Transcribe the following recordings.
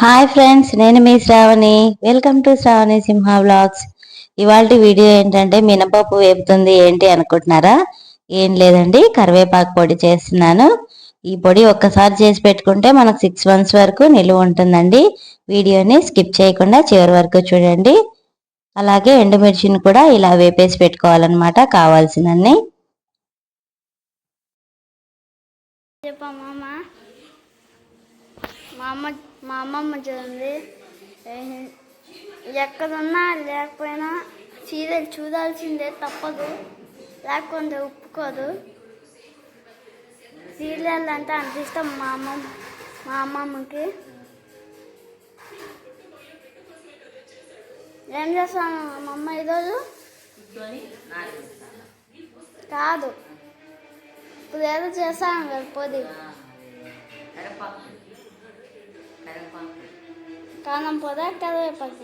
Hi friends నేను మీ Sravani. Welcome to Sravani Simha blogs ఇవాళ video ఏంటంటే మినపప్పు వేపుతుంది ఏంటి అనుకుంటున్నారా? ఏం లేదండి కరివేపాకు పొడి చేస్తున్నాను. ఈ పొడి ఒక్కసారి చేసి పెట్టుకుంటే మనకు సిక్స్ మంత్స్ వరకు నిలువ ఉంటుందండి. వీడియోని స్కిప్ చేయకుండా చివరి వరకు చూడండి. అలాగే ఎండుమిర్చిని కూడా ఇలా వేపేసి పెట్టుకోవాలన్నమాట కావాల్సినన్ని. మా అమ్మ మా అమ్మమ్మ చదివింది ఎక్కడున్నా లేకపోయినా సీరియల్ చూడాల్సిందే తప్పదు. లేకపోతే ఒప్పుకోదు. సీరియల్ అంటే అంత ఇష్టం మా అమ్మమ్మ మా అమ్మమ్మకి. ఏం చేస్తాను మా అమ్మ ఈరోజు? కాదు. ఇప్పుడు ఏదో చేస్తాను కదా పొది. కాలం పోదా కరివేపాకు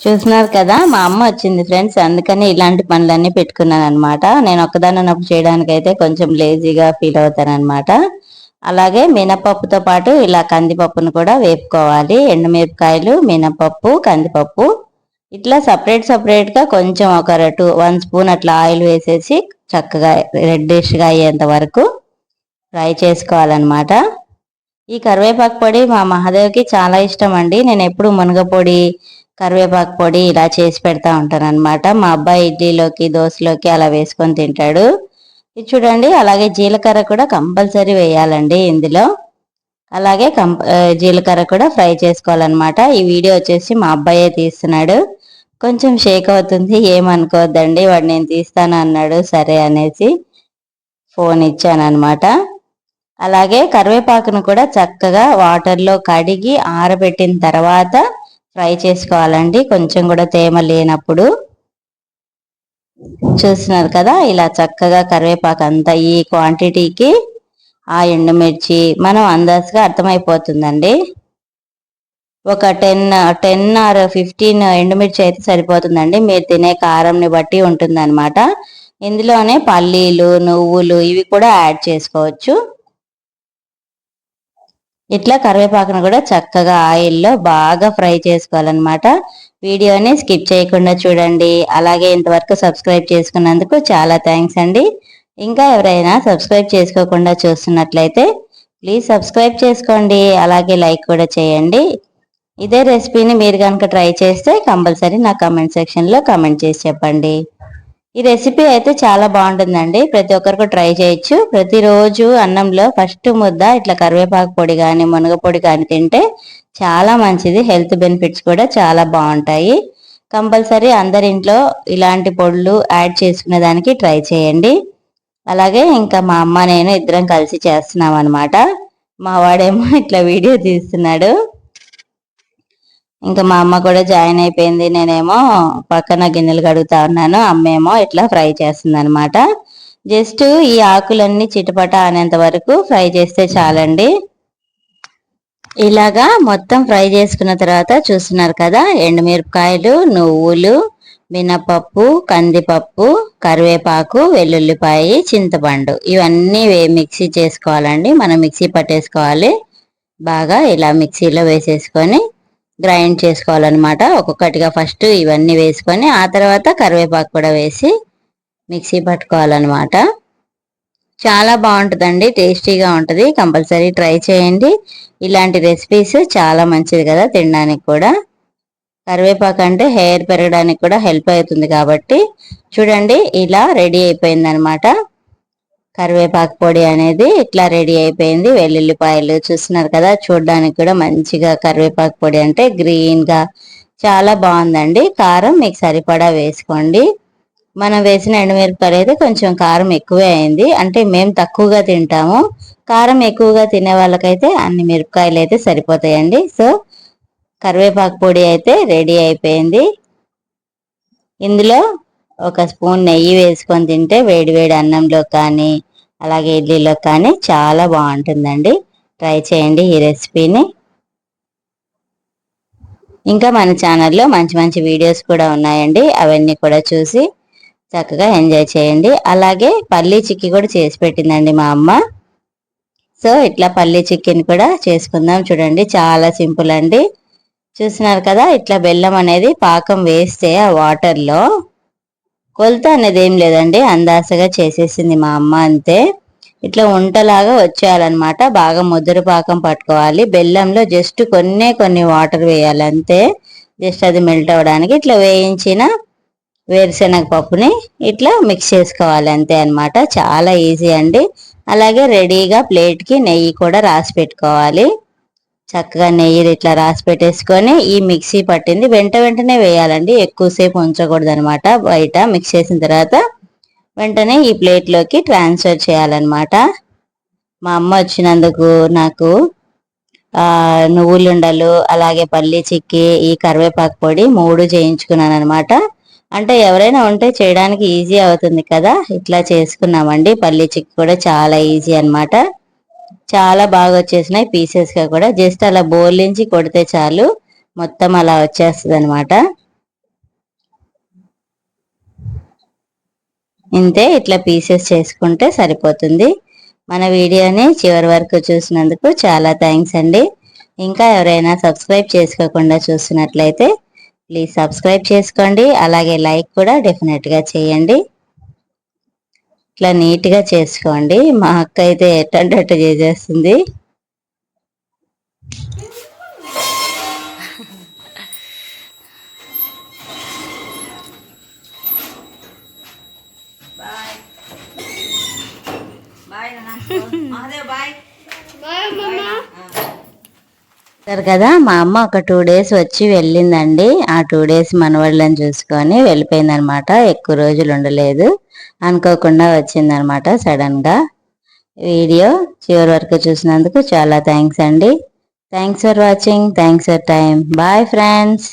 చూస్తున్నారు కదా మా అమ్మ వచ్చింది ఫ్రెండ్స్ అందుకని ఇలాంటి పనులన్నీ పెట్టుకున్నాను అనమాట నేను ఒక్కదాన్నప్పుడు చేయడానికి అయితే కొంచెం లేజీగా ఫీల్ అవుతాను అనమాట అలాగే మినపప్పుతో పాటు ఇలా కందిపప్పును కూడా వేపుకోవాలి. ఎండుమిరపకాయలు మినపప్పు కందిపప్పు. ఇట్లా సపరేట్ సపరేట్గా కొంచెం ఒక టూ వన్ స్పూన్ అట్లా ఆయిల్ వేసేసి చక్కగా రెడ్డిష్గా అయ్యేంత వరకు ఫ్రై చేసుకోవాలన్నమాట. ఈ కరివేపాకు పొడి మా మహాదేవ్కి చాలా ఇష్టం అండి నేను ఎప్పుడు మునగపొడి కరివేపాకు పొడి ఇలా చేసి పెడతా ఉంటాను అనమాట మా అబ్బాయి ఇడ్లీలోకి దోశలోకి అలా వేసుకొని తింటాడు. ఇది చూడండి అలాగే జీలకర్ర కూడా కంపల్సరీ వేయాలండి ఇందులో. అలాగే కంప జీలకర్ర కూడా ఫ్రై చేసుకోవాలన్నమాట. ఈ వీడియో వచ్చేసి మా అబ్బాయే తీస్తున్నాడు. కొంచెం షేక్ అవుతుంది ఏమనుకోవద్దండి వాడు నేను తీస్తాను అన్నాడు సరే అనేసి ఫోన్ ఇచ్చాను అనమాట అలాగే కరివేపాకును కూడా చక్కగా వాటర్లో కడిగి ఆరబెట్టిన తర్వాత ఫ్రై చేసుకోవాలండి. కొంచెం కూడా తేమ లేనప్పుడు. చూస్తున్నారు కదా ఇలా చక్కగా కరివేపాకు అంతా ఈ క్వాంటిటీకి ఆ ఎండుమిర్చి మనం అందాజుగా అర్థమైపోతుందండి. ఒక టెన్ టెన్ ఆర్ ఫిఫ్టీన్ ఎండుమిర్చి అయితే సరిపోతుందండి. మీరు తినే కారంని బట్టి ఉంటుందన్నమాట. ఇందులోనే పల్లీలు నువ్వులు ఇవి కూడా యాడ్ చేసుకోవచ్చు. ఇట్లా కరివేపాకును కూడా చక్కగా ఆయిల్లో బాగా ఫ్రై చేసుకోవాలన్నమాట. వీడియోని స్కిప్ చేయకుండా చూడండి. అలాగే ఇంతవరకు సబ్స్క్రైబ్ చేసుకున్నందుకు చాలా థ్యాంక్స్ అండి. ఇంకా ఎవరైనా సబ్స్క్రైబ్ చేసుకోకుండా చూస్తున్నట్లయితే ప్లీజ్ సబ్స్క్రైబ్ చేసుకోండి. అలాగే లైక్ కూడా చేయండి. ఇదే రెసిపీని మీరు కనుక ట్రై చేస్తే కంపల్సరీ నా కమెంట్ సెక్షన్లో కమెంట్ చేసి చెప్పండి. ఈ రెసిపీ అయితే చాలా బాగుంటుందండి. ప్రతి ఒక్కరికి ట్రై చేయొచ్చు. ప్రతిరోజు అన్నంలో ఫస్ట్ ముద్ద ఇట్లా కరివేపాకు పొడి కానీ మునగ పొడి కానీ తింటే చాలా మంచిది. హెల్త్ బెనిఫిట్స్ కూడా చాలా బాగుంటాయి. కంపల్సరీ అందరి ఇంట్లో ఇలాంటి పొడులు యాడ్ చేసుకునే దానికి ట్రై చేయండి. అలాగే ఇంకా మా అమ్మ నేను ఇద్దరం కలిసి చేస్తున్నాం అనమాట మా వాడేమో ఇట్లా వీడియో తీస్తున్నాడు. ఇంకా మా అమ్మ కూడా జాయిన్ అయిపోయింది. నేనేమో పక్కన గిన్నెలు కడుగుతా ఉన్నాను. అమ్మేమో ఇట్లా ఫ్రై చేస్తుంది అనమాట జస్ట్ ఈ ఆకులన్నీ చిటపట అనేంత వరకు ఫ్రై చేస్తే చాలండి. ఇలాగా మొత్తం ఫ్రై చేసుకున్న తర్వాత చూస్తున్నారు కదా ఎండుమిరపకాయలు నువ్వులు మినపప్పు కందిపప్పు కరివేపాకు వెల్లుల్లిపాయ చింతపండు ఇవన్నీ మిక్సీ చేసుకోవాలండి. మనం మిక్సీ పట్టేసుకోవాలి. బాగా ఇలా మిక్సీలో వేసేసుకొని గ్రైండ్ చేసుకోవాలన్నమాట. ఒక్కొక్కటిగా ఫస్ట్ ఇవన్నీ వేసుకొని ఆ తర్వాత కరివేపాకు కూడా వేసి మిక్సీ పట్టుకోవాలన్నమాట. చాలా బాగుంటుందండి టేస్టీగా ఉంటుంది. కంపల్సరీ ట్రై చేయండి. ఇలాంటి రెసిపీస్ చాలా మంచిది కదా తినడానికి కూడా. కరివేపాకు అంటే హెయిర్ పెరగడానికి కూడా హెల్ప్ అవుతుంది కాబట్టి చూడండి ఇలా రెడీ అయిపోయింది అనమాట కరివేపాకు పొడి అనేది ఇట్లా రెడీ అయిపోయింది. వెల్లుల్లిపాయలు చూస్తున్నారు కదా చూడడానికి కూడా మంచిగా కరివేపాకు పొడి అంటే గ్రీన్గా చాలా బాగుందండి. కారం మీకు సరిపడా వేసుకోండి. మనం వేసిన ఎండుమిరపకాయలు అయితే కొంచెం కారం ఎక్కువే అయింది. అంటే మేము తక్కువగా తింటాము. కారం ఎక్కువగా తినే వాళ్ళకైతే అన్ని మిరపకాయలు అయితే సరిపోతాయండి. సో కరివేపాకు పొడి అయితే రెడీ అయిపోయింది. ఇందులో ఒక స్పూన్ నెయ్యి వేసుకొని తింటే వేడి వేడి అన్నంలో కానీ అలాగే ఇడ్లీలో కానీ చాలా బాగుంటుందండి. ట్రై చేయండి ఈ రెసిపీని. ఇంకా మన ఛానల్లో మంచి మంచి వీడియోస్ కూడా ఉన్నాయండి. అవన్నీ కూడా చూసి చక్కగా ఎంజాయ్ చేయండి. అలాగే పల్లీ చిక్కీ కూడా చేసి పెట్టిందండి మా అమ్మ. సో ఇట్లా పల్లీ చిక్కీని కూడా చేసుకుందాం చూడండి. చాలా సింపుల్ అండి. చూస్తున్నారు కదా ఇట్లా బెల్లం అనేది పాకం వేస్తే ఆ వాటర్లో కొలత అనేది ఏం లేదండి. అందాసగా చేసేసింది మా అమ్మ అంతే. ఇట్లా ఉంటలాగా వచ్చేయాలన్నమాట. బాగా ముద్దురు పాకం పట్టుకోవాలి. బెల్లంలో జస్ట్ కొన్నే కొన్ని వాటర్ వేయాలి అంతే. జస్ట్ అది మెల్ట్ అవ్వడానికి ఇట్లా వేయించిన వేరుశనగ పప్పుని ఇట్లా మిక్స్ చేసుకోవాలి అంతే అనమాట చాలా ఈజీ అండి. అలాగే రెడీగా ప్లేట్కి నెయ్యి కూడా రాసి పెట్టుకోవాలి. చక్కగా నెయ్యి ఇట్లా రాసి పెట్టేసుకొని ఈ మిక్సీ పట్టింది. వెంట వెంటనే వేయాలండి. ఎక్కువసేపు ఉంచకూడదు అనమాట బయట మిక్స్ చేసిన తర్వాత వెంటనే ఈ ప్లేట్లోకి ట్రాన్స్ఫర్ చేయాలన్నమాట. మా అమ్మ వచ్చినందుకు నాకు నువ్వులుండలు అలాగే పల్లి చిక్కి ఈ కరివేపాకు పొడి మూడు చేయించుకున్నాను అనమాట అంటే ఎవరైనా ఉంటే చేయడానికి ఈజీ అవుతుంది కదా. ఇట్లా చేసుకున్నామండి. పల్లి చిక్కి కూడా చాలా ఈజీ అనమాట చాలా బాగా వచ్చేసినాయి పీసెస్గా కూడా. జస్ట్ అలా బోర్లించి కొడితే చాలు. మొత్తం అలా వచ్చేస్తుంది అనమాట ఇంతే ఇట్లా పీసెస్ చేసుకుంటే సరిపోతుంది. మన వీడియోని చివరి వరకు చూసినందుకు చాలా థ్యాంక్స్ అండి. ఇంకా ఎవరైనా సబ్స్క్రైబ్ చేసుకోకుండా చూసినట్లయితే ప్లీజ్ సబ్స్క్రైబ్ చేసుకోండి. అలాగే లైక్ కూడా డెఫినెట్గా చేయండి. ఇట్లా నీట్గా చేసుకోండి. మా అక్క అయితే ఎట్టంటే అట్ట చేసేస్తుంది చూస్తారు కదా మా అమ్మ ఒక టూ డేస్ వచ్చి వెళ్ళిందండి. ఆ టూ డేస్ మనవాళ్ళని చూసుకొని వెళ్ళిపోయిందనమాట. ఎక్కువ రోజులు ఉండలేదు. అనుకోకుండా వచ్చిందనమాట సడన్గా వీడియో చివరి వరకు చూసినందుకు చాలా థ్యాంక్స్ అండి. Thanks for watching. Thanks for time bye friends.